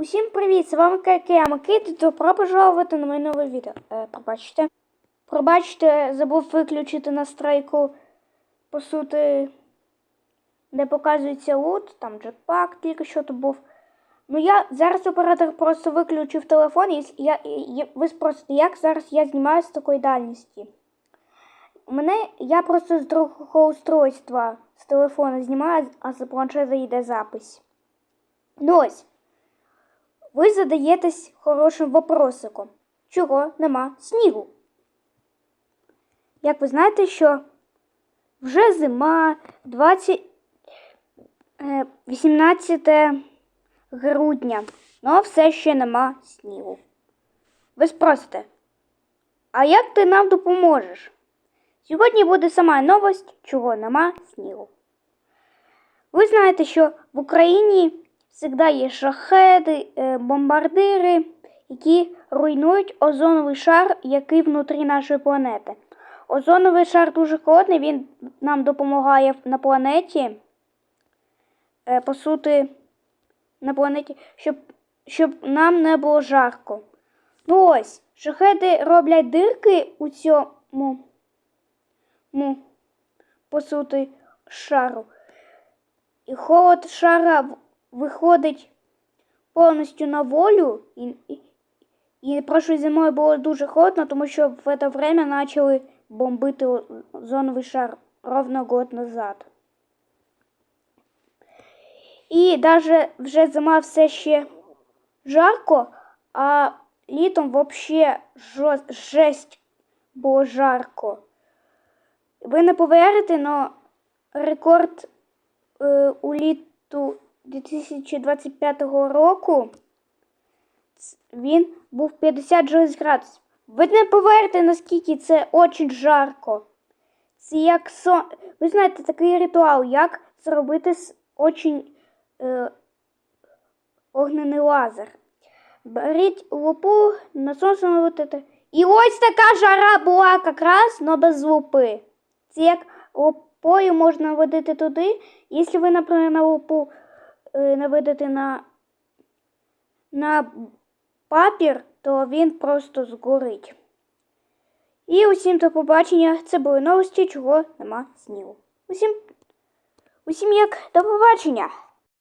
Усім привіт! З вами Кайкея Макит, добро пожаловати на моє нове відео. Е, пробачте. Пробачте, забув виключити настройку, по суті, де показується лут, там джекпак тільки що то був. Ну я зараз оператор просто виключив телефон, і я, і, ви спросите, як зараз я знімаю з такої дальності. Мене я просто з другого устройства з телефона знімаю, а з планшета йде запис. Ну ось. Ви задаєтесь хорошим вопросиком. Чого нема снігу? Як ви знаєте, що вже зима 20, е, 18 грудня, але все ще нема снігу. Ви спросите, а як ти нам допоможеш? Сьогодні буде сама новость, чого нема снігу. Ви знаєте, що в Україні завжди є шахеди, е, бомбардири, які руйнують озоновий шар, який внутрі нашої планети. Озоновий шар дуже холодний, він нам допомагає на планеті, е, по суті, на планеті, щоб, щоб нам не було жарко. Ну ось, шахеди роблять дирки у цьому, му, по шару. І холод шара виходить повністю на волю. І, і, і прошлою зимою було дуже холодно, тому що в це время почали бомбити озоновий шар ровно год назад. І навіть вже зима все ще жарко, а літом взагалі жесть було жарко. Ви не повірите, але рекорд е, у літу 2025 року він був 56 градусів. Ви не повірите, наскільки це дуже жарко. Це як сон. Ви знаєте такий ритуал, як зробити очень е, огнений лазер. Беріть лупу, на сонце наводите. І ось така жара була якраз, але без лупи. Це як лупою можна водити туди. Якщо ви, наприклад, на лупу е, наведете на, на папір, то він просто згорить. І усім до побачення. Це були новості, чого нема снігу. Усім, усім як до побачення!